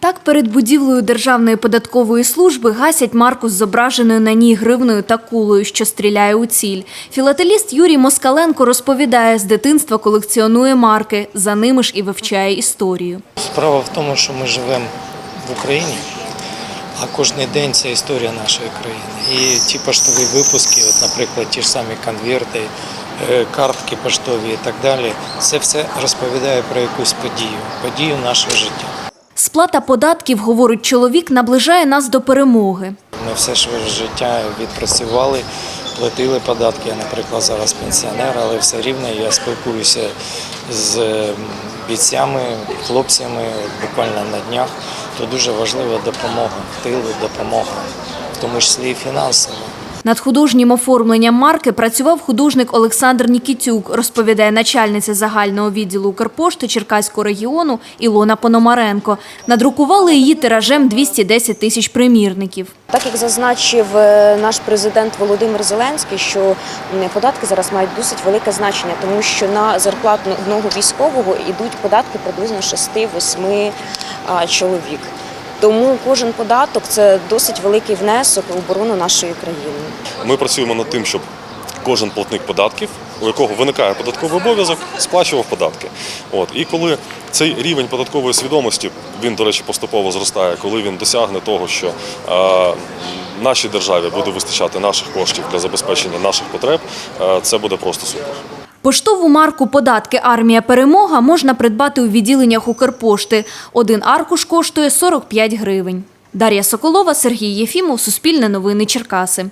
Так перед будівлею Державної податкової служби гасять марку з зображеною на ній гривною та кулею, що стріляє у ціль. Філателіст Юрій Москаленко розповідає, з дитинства колекціонує марки, за ними ж і вивчає історію. Справа в тому, що ми живемо в Україні, а кожен день це історія нашої країни. І ті поштові випуски, от, наприклад, ті ж самі конверти, е, картки поштові і так далі, це все розповідає про якусь подію, подію нашого життя. Сплата податків, говорить чоловік, наближає нас до перемоги. Ми все своє життя відпрацювали, платили податки. Я, наприклад, зараз пенсіонер, але все рівно я спілкуюся з бійцями, хлопцями буквально на днях. То дуже важлива допомога, тилу, допомога, в тому числі і фінансова. Над художнім оформленням марки працював художник Олександр Нікітюк, розповідає начальниця загального відділу Укрпошти Черкаського регіону Ілона Пономаренко. Надрукували її тиражем 210 тисяч примірників. Так як зазначив е, наш президент Володимир Зеленський, що податки зараз мають досить велике значення, тому що на зарплату одного військового йдуть податки приблизно 6-8 чоловік. Тому кожен податок це досить великий внесок в оборону нашої країни. Ми працюємо над тим, щоб кожен платник податків, у якого виникає податковий обов'язок, сплачував податки. От і коли цей рівень податкової свідомості він, до речі, поступово зростає, коли він досягне того, що е, нашій державі буде вистачати наших коштів для забезпечення наших потреб, е, це буде просто супер. Поштову марку «Податки Армія Перемога» можна придбати у відділеннях Укрпошти. Один аркуш коштує 45 гривень. Дар'я Соколова, Сергій Єфімов, Суспільне новини Черкаси.